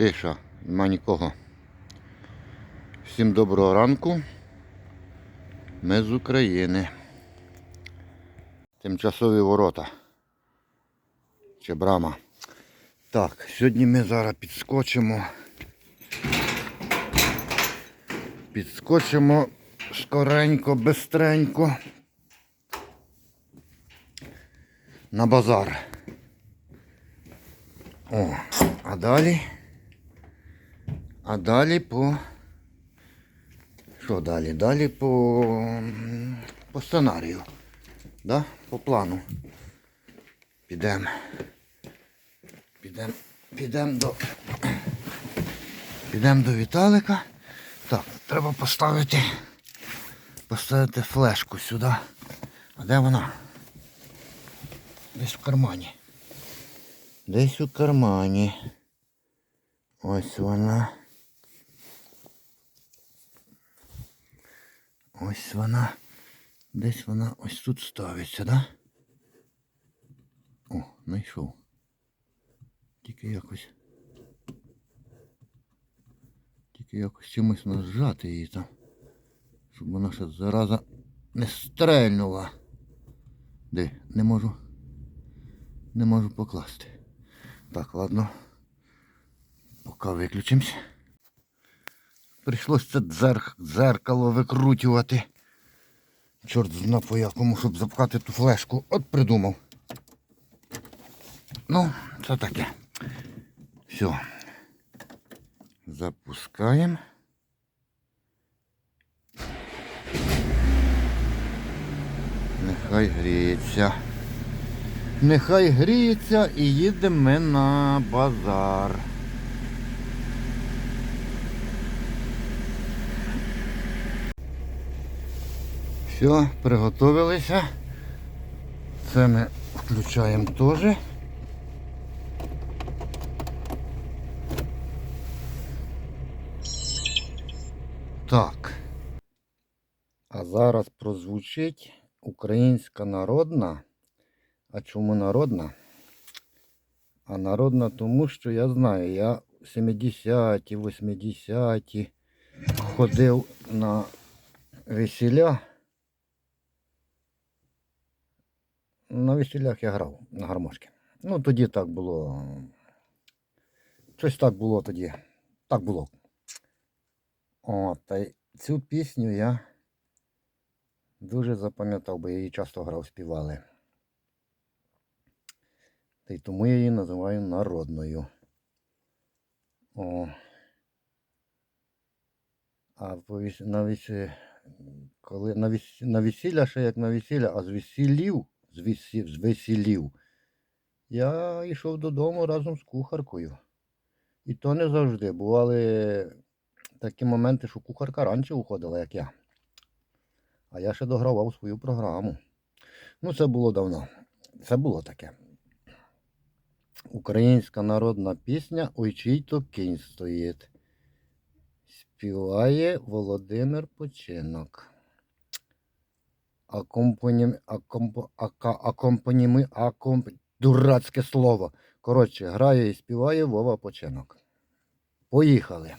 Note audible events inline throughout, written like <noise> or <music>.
Тиша, нема нікого. Всім доброго ранку. Ми з України. Тимчасові ворота. Чи брама. Так, сьогодні ми зараз підскочимо. Підскочимо скоренько, бистренько. На базар. О, а далі. А далі по. Що далі? Далі по. по сценарію. Да? По плану. Підемо. Підемо. Підемо до. Підемо до Віталика. Так, треба поставити. Поставити флешку сюди. А де вона? Десь в кармані. Десь у кармані. Ось вона. Ось вона. Десь вона ось тут ставиться, да? О, знайшов. Тільки якось. Тільки якось чимось треба зжати її там. Щоб вона ще зараза не стрельнула. Де? Не можу. Не можу покласти. Так, ладно. Поки виключимось. Прийшлося це дзерк- дзеркало викрутювати. Чорт зна по якому, щоб запхати ту флешку. От придумав. Ну, це таке. Все. Запускаємо. Нехай гріється. Нехай гріється і їдемо ми на базар. Все, приготовилися. Це ми включаємо теж. Так. А зараз прозвучить українська народна. А чому народна? А народна тому, що я знаю, я в 70-ті, 80-ті ходив на весілля. На весіллях я грав на гармошки. Ну, тоді так було. Щось так було тоді. Так було. О, та цю пісню я дуже запам'ятав, бо я її часто грав, співали. Та й тому я її називаю народною. О. А по вес- на весі... коли на, на весілля ще як на весілля, а з весілів, з, весілів, я йшов додому разом з кухаркою. І то не завжди. Бували такі моменти, що кухарка раніше уходила, як я. А я ще догравав свою програму. Ну, це було давно. Це було таке. Українська народна пісня Ой чий то кінь стоїть. Співає Володимир Починок. Акомпанім, акомп, акомпаніми, акомп, дурацьке слово. Коротше, грає і співає Вова Починок. Поїхали.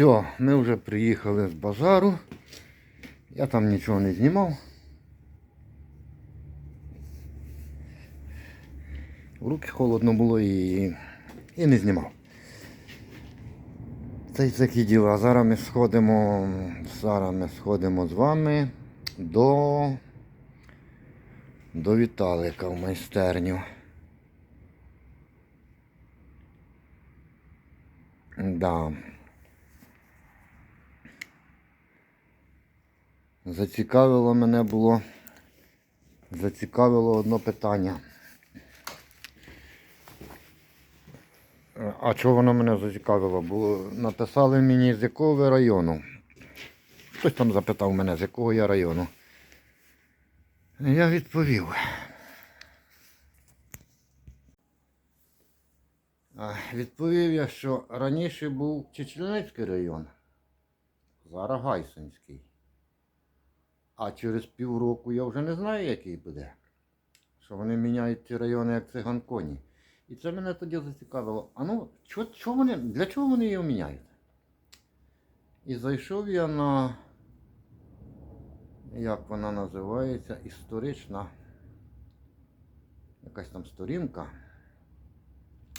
Все, ми вже приїхали з базару. Я там нічого не знімав. Руки холодно було і, і не знімав. Це й такі діла. Зараз ми сходимо, зараз ми сходимо з вами до, до Віталика в майстерню. Да. Зацікавило мене було. Зацікавило одне питання. А чого воно мене зацікавило? Бо написали мені, з якого ви району. Хтось там запитав мене, з якого я району. Я відповів. Відповів я, що раніше був Чечільницький район, зараз Гайсинський. А через півроку я вже не знаю, який буде. Що вони міняють ці райони як циган коні. І це мене тоді зацікавило. А ну, чо, чо вони, для чого вони його міняють? І зайшов я на, як вона називається, історична якась там сторінка.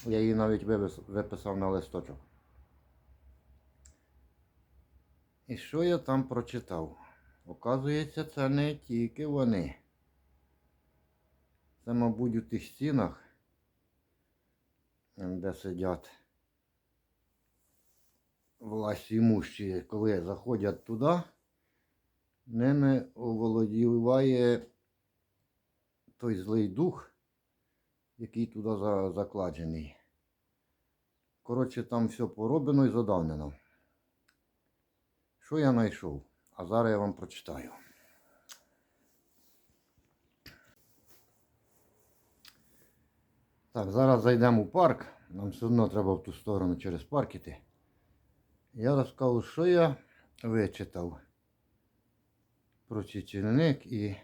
Я її навіть виписав на листочок. І що я там прочитав? Оказується, це не тільки вони. Це, мабуть, у тих стінах, де сидять власті імущі, коли заходять туди, ними оволодіває той злий дух, який туди за- закладений. Коротше, там все пороблено і задавнено. Що я знайшов? А зараз я вам прочитаю. Так, зараз зайдемо у парк. Нам все одно треба в ту сторону через парк іти. Я розкажу, що я вичитав про чечільник і,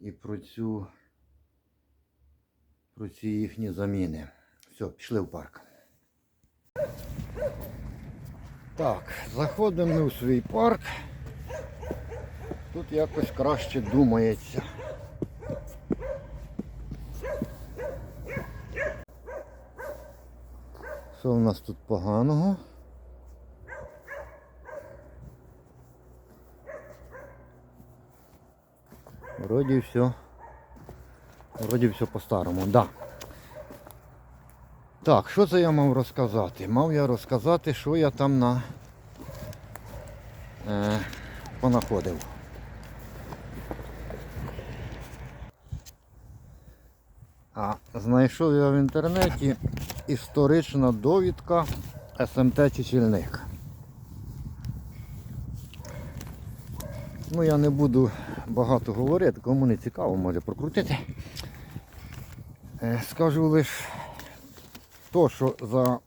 і про цю про ці їхні заміни. Все, пішли в парк. Так, заходимо ми у свій парк. Тут якось краще думається. Що в нас тут поганого? Вроді все. Вроді все по-старому, да. Так, що це я мав розказати? Мав я розказати, що я там на е, понаходив. А знайшов я в інтернеті історична довідка СМТ Чечільник. Ну я не буду багато говорити, кому не цікаво, може прокрутити. Е, Скажу лише то, що за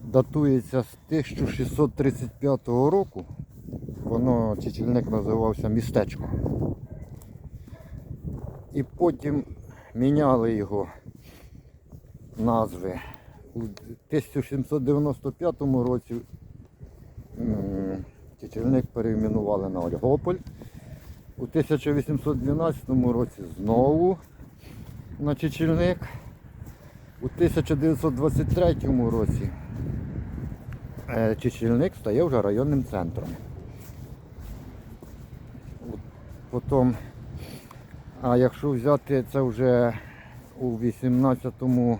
датується з 1635 року, воно Чечільник називався містечко. І потім міняли його назви. У 1795 році Чечільник перейменували на Ольгополь. У 1812 році знову на Чечільник. У 1923 році е, Чечільник стає вже районним центром. Потім, а якщо взяти це вже у 18-му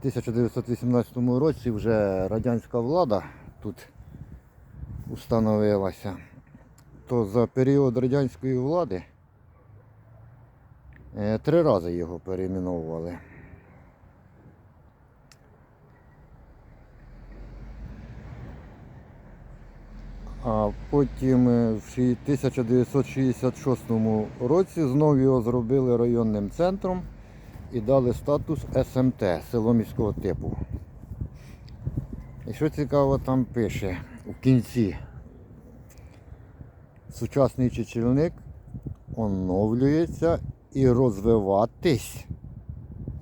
1918 році вже радянська влада тут установилася, то за період радянської влади е, три рази його перейменовували. А потім е, в 1966 році знову його зробили районним центром і дали статус СМТ село міського типу. І що цікаво там пише в кінці. Сучасний чечільник оновлюється і розвиватись.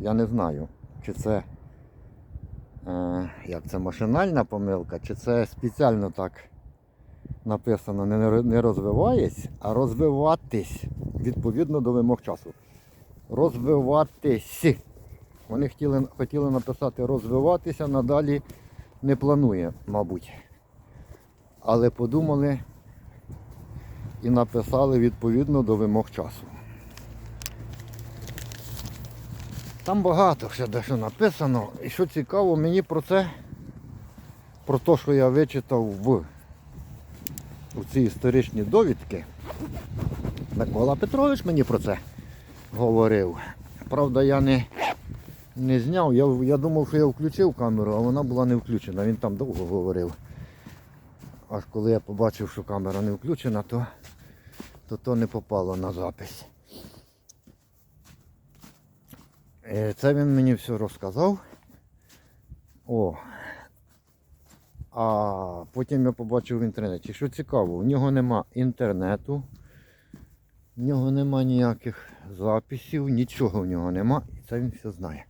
Я не знаю, чи це е, як це машинальна помилка, чи це спеціально так написано не, розвиваєсь, а розвиватись відповідно до вимог часу. Розвиватись. Вони хотіли, хотіли написати розвиватися, надалі не планує, мабуть. Але подумали і написали відповідно до вимог часу. Там багато ще дещо написано. І що цікаво, мені про це, про те, що я вичитав в, у ці історичні довідки. Микола Петрович мені про це говорив. Правда, я не, не зняв. Я, я думав, що я включив камеру, а вона була не включена. Він там довго говорив. Аж коли я побачив, що камера не включена, то то, то не попало на запись. Е, Це він мені все розказав. О. А потім я побачив в інтернеті, що цікаво, в нього нема інтернету, в нього нема ніяких записів, нічого в нього нема. І це він все знає.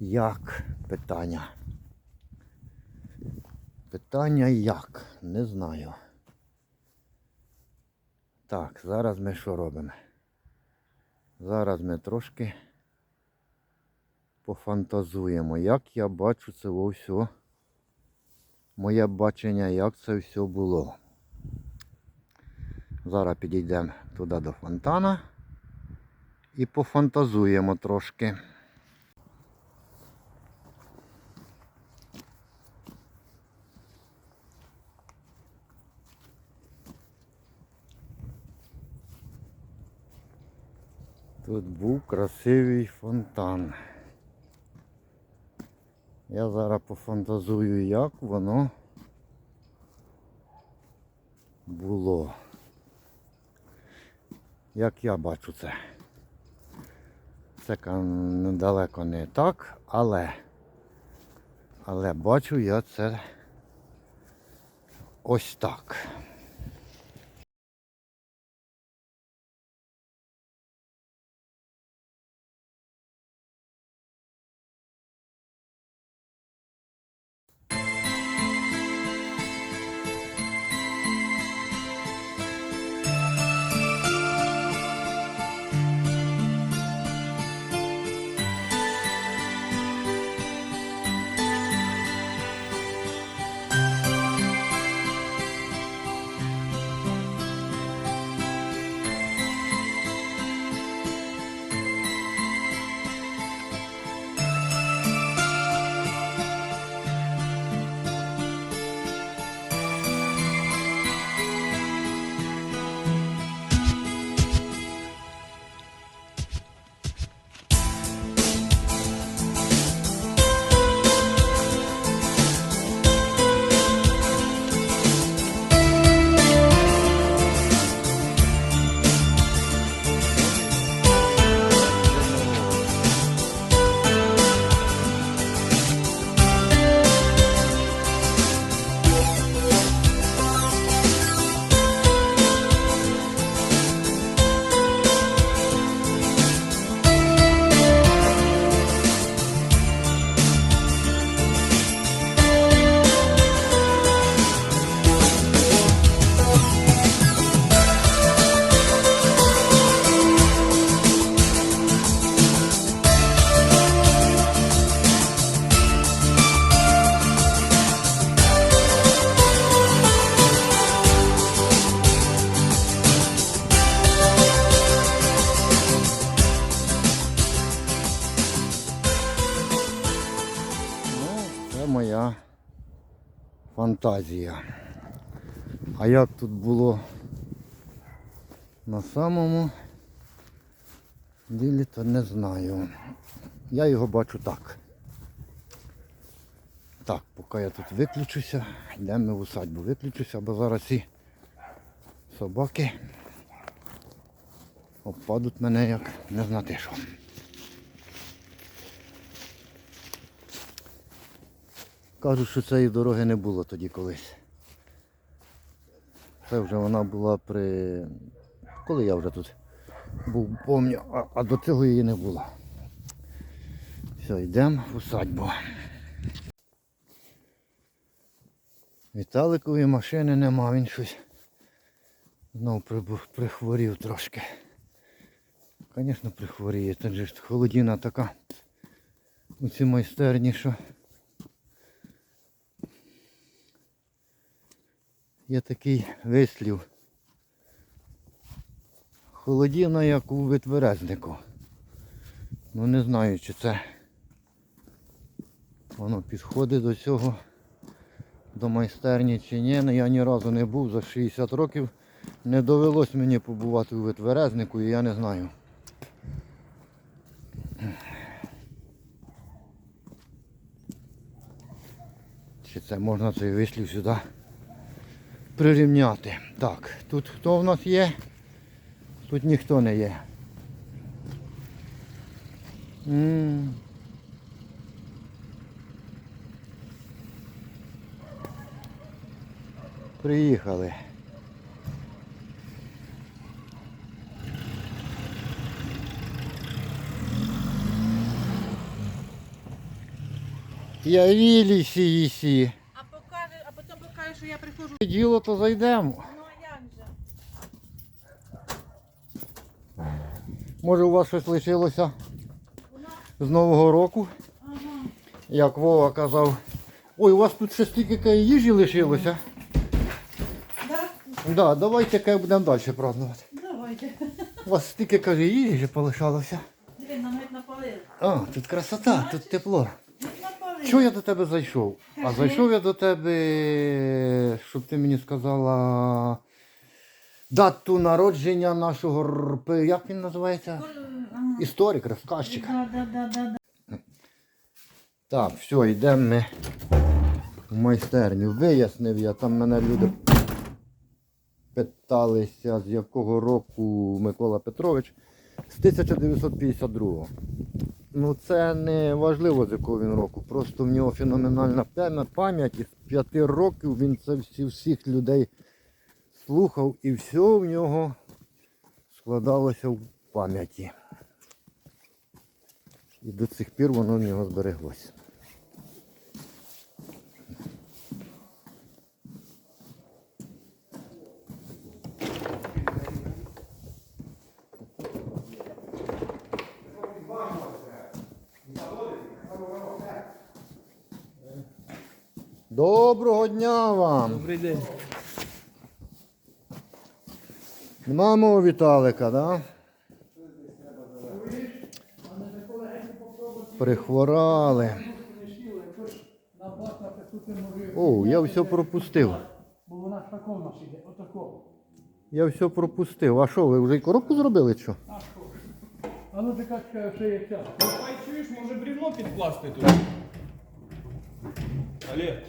Як питання? Питання як? Не знаю. Так, зараз ми що робимо? Зараз ми трошки пофантазуємо, як я бачу це все. Моє бачення, як це все було. Зараз підійдемо туди до фонтана і пофантазуємо трошки. Тут був красивий фонтан. Я зараз пофантазую, як воно було. Як я бачу це. Це далеко не так, але, але бачу я це ось так. Фантазія. А як тут було на самому ділі, то не знаю. Я його бачу так. Так, поки я тут виключуся, йдемо в усадьбу. Виключуся, бо зараз ці собаки обпадуть мене як не знати що. Кажуть, що цієї дороги не було тоді колись. Це вже вона була при. Коли я вже тут був, помню, а, а до цього її не було. Все, йдемо в усадьбу. Віталикової машини нема, він щось знов прихворів трошки. Звісно, прихворіє, це ж холодіна така у цій майстерні, що є такий вислів. Холодіна, як у витверезнику. Ну не знаю, чи це воно підходить до цього, до майстерні чи ні. Ну, Я ні разу не був за 60 років. Не довелось мені побувати у витверезнику і я не знаю. Чи це можна цей вислів сюди прирівняти. Так, тут хто в нас є? Тут ніхто не є. М. Приїхали. Я вілі сі сі. А покаже, а потім покаже, що я приходжу. Діло то зайдемо. Ну а як же? Може у вас щось лишилося з Нового року? ага. Як Вова казав. Ой, у вас тут ще стільки їжі лишилося. Да? Да, давайте кай будемо далі празднувати. Давайте. У вас стільки каже їжі полишалося. Диви, нам геть напалив. А, тут красота, тут тепло. Чого я до тебе зайшов? А зайшов я до тебе, щоб ти мені сказала дату народження нашого р- як він називається? Історик, розказчик. Да, да, да, да, да. Так, все, йдемо ми в майстерню. Вияснив я, там мене люди питалися, з якого року Микола Петрович. З 1952. Ну це не важливо, з якого він року. Просто в нього феноменальна пам'я- пам'ять. З п'яти років він це всі, всіх людей слухав і все в нього складалося в пам'яті. І до цих пір воно в нього збереглося. Доброго дня вам! Добрий день. Нема мого Віталика, да? Прихворали. О, я все пропустив. Бо вона такого нас іде, отакого. Я все пропустив. А що, ви вже й коробку зробили чи що? А що? А ну така скаже, що є час. Ай, чуєш, може брівно підкласти тут? Олег.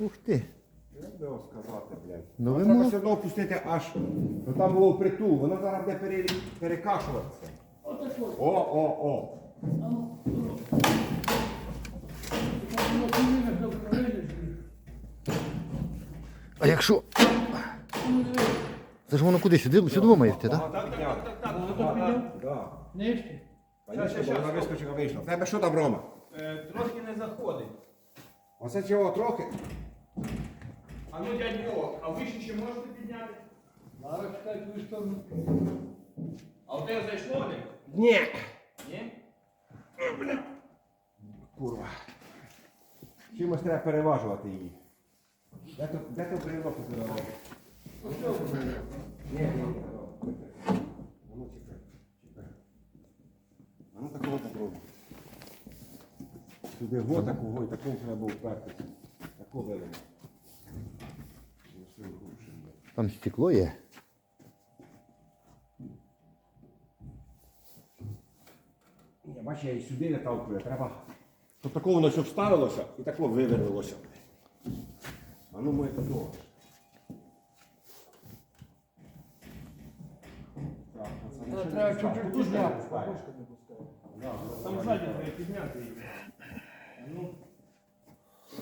Ух ти. Як би вам сказати, блядь? Ну, ви Треба все одно опустити аж. Ну там було впритул, воно зараз буде пере... перекашуватися. Отакого. О, о, о. А ну, ну. Так якщо. Ну, диви. Це ж воно куди? Сюди, сюди має йти, так? Так, так, так, так, так. Так? Да. Нижче. Звісно, бо вона вискочила вийшла. В тебе що там, Рома? Е, Трохи не заходить. Оце чого трохи? А ну, дядь Вова, а вище ще можете підняти? Зараз чекай твою сторону. А у тебе зайшло Олег? Ні. Ні? Курва. Чимось треба переважувати її. Де то, де то бревно позирало? Ні, ні, ні. А ну чекай, чекай. А ну такого попробуй. Сюди го такого і такого треба було впертися. Ну, блядь. Там стекло є. Ні, бач, я і сюди не тавкую, треба. Щоб такого воно щоб вставилося і такого вивернулося. А ну моє такого. Так, пацани, Треба не чуть-чуть підняти. Там ззаді треба підняти її.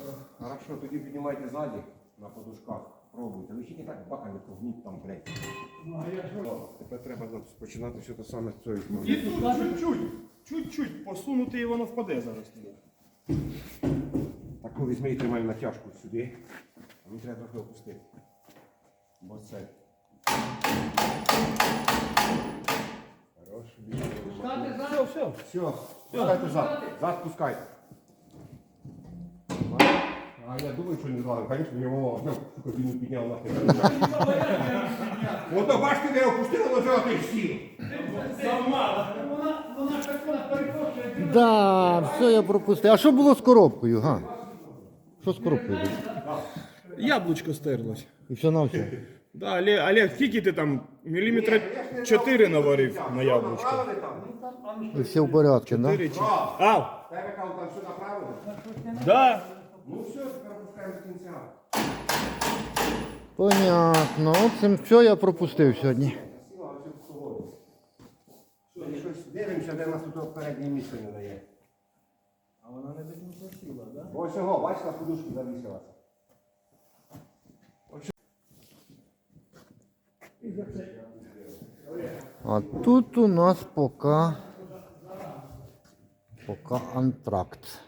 Ну, Хорошо, тоді піднімайте ззаді на подушках. Пробуйте. Ви ще не так баками погніть там, блядь. Ну, а я? О, Тепер треба починати все те саме з цієї І тут чуть-чуть, чуть-чуть посунути і воно впаде зараз. Так таку візьми і тримай натяжку сюди. А мені треба трохи опустити. Бо це. Хорош, більше. Все, все. Все, пускайте зад. Зад пускайте. А я думаю, що не зладив. Звісно, його ну, він підняв на <laughs> Ото бачите, де опустили лежати і сіло. Вона, вона ж так вона. Да, все я пропустив. А що було з коробкою, га? Що з коробкою було? Яблучко стерлось. І все на все. Да, Олег, Олег, скільки ти там міліметра 4 наварив на яблучко? І все в порядку, да? Чи- А, Тебе там все направили? да. Ну все, тепер опускаємо до кінця. Понятно. От цим все я пропустив сьогодні. Щось дивимося, де нас тут переднє місце не дає. А вона не до кінця сіла, так? Ось його, бачиш, на подушку завісилася. А тут у нас пока, пока антракт.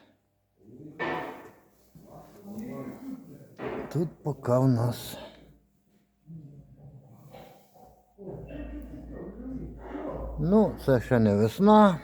Тут пока у нас. Ну, це ще не весна.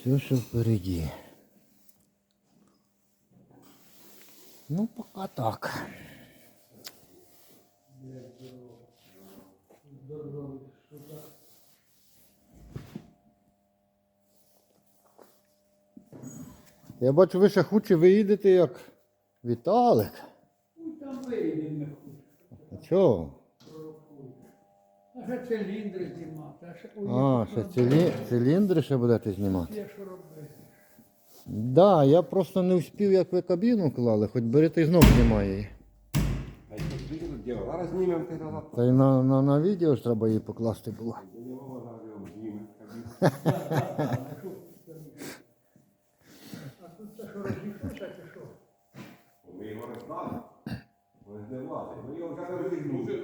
Все, що впереді. Ну, пока так. Я бачу, ви ще хуче виїдете, як Віталик. Ну там вийде не хоче. А чого? А ще циліндри знімати. А ще ще цилі... циліндри ще будете знімати. Є що робити. Да, я просто не встиг, як ви кабіну клали, хоч берете і знов знімає її. Зараз знімемо ти назад. Та й на, на, на відео ж треба її покласти було. <laughs> Знімемо, зараз його знімемо. А тут це що розійшлося чи що? Ми його роздали. Ми не влазить. Ми його вже розігнули.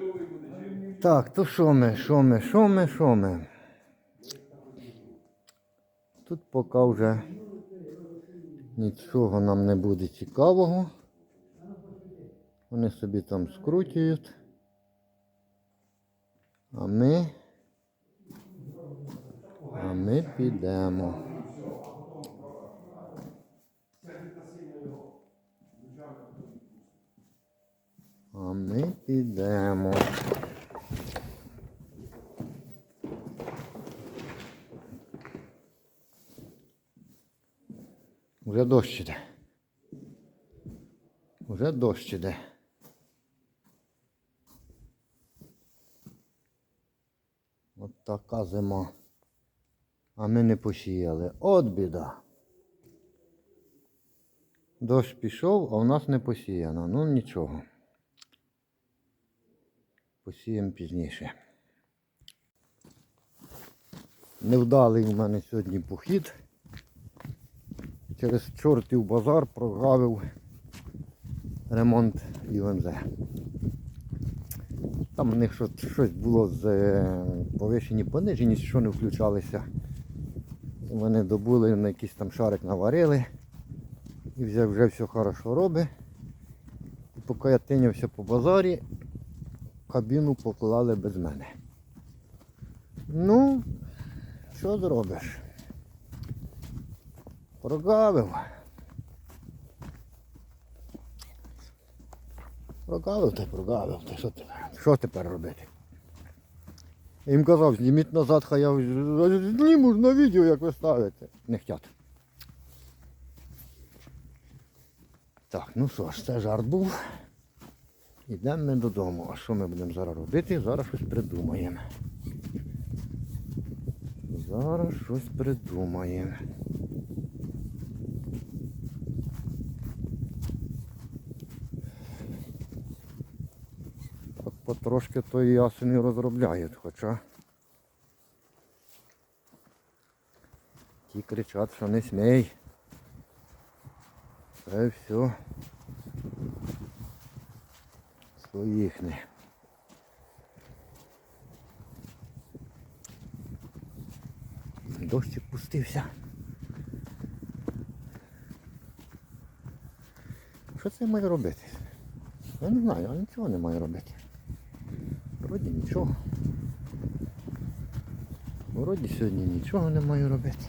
Так, то що ми, що ми, що ми, що ми? Тут поки вже нічого нам не буде цікавого. Вони собі там скручують. А ми. А ми підемо. А ми підемо. Уже дощ іде. Уже дощ іде. От така зима. А ми не посіяли. От біда. Дощ пішов, а у нас не посіяно. Ну нічого. Посіємо пізніше. Невдалий у мене сьогодні похід. Через чортів базар прогавив ремонт ЮМЗ. Там в них щось, щось було з е, повишені понижені, що не включалися. Вони добули на якийсь там шарик наварили. І вже, вже все хорошо робить. І поки я тинявся по базарі, кабіну поклали без мене. Ну, що зробиш? Прогавив. Прогавив та прогавив. Та що, тепер? що тепер робити? Я їм казав, зніміть назад, хай я зніму на відео, як ви ставите. Не хотять. Так, ну що ж, це жарт був. Йдемо ми додому. А що ми будемо зараз робити? Зараз щось придумаємо. Зараз щось придумаємо. Потрошки то і ясені розробляють, хоча ті кричать, що не смій. Це все своїхне. Дощик пустився. Що це я маю робити? Я не знаю, я нічого не маю робити. Вроді нічого. Вроді сьогодні нічого не маю робити.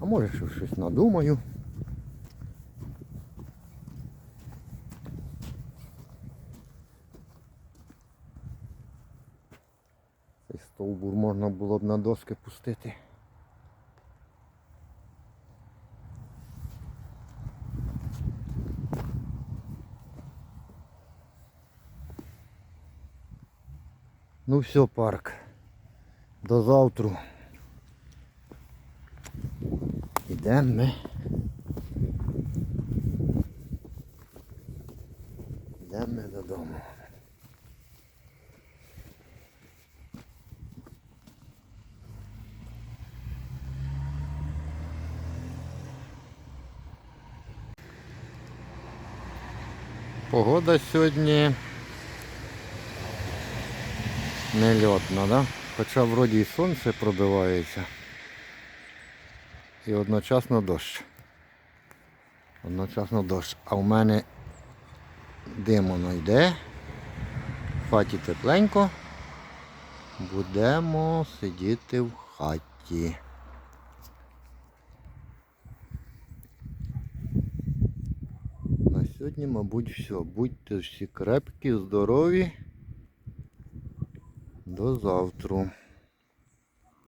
А може що щось надумаю. Цей стовбур можна було б на доски пустити. Ну все, парк. До завтра. Ідемо ми. Йдемо ми додому. Погода сьогодні нельотна, да? Хоча вроді і сонце пробивається. І одночасно дощ. Одночасно дощ. А в мене дим воно йде. В хаті тепленько. Будемо сидіти в хаті. На сьогодні, мабуть, все. Будьте всі крепкі, здорові. До завтра.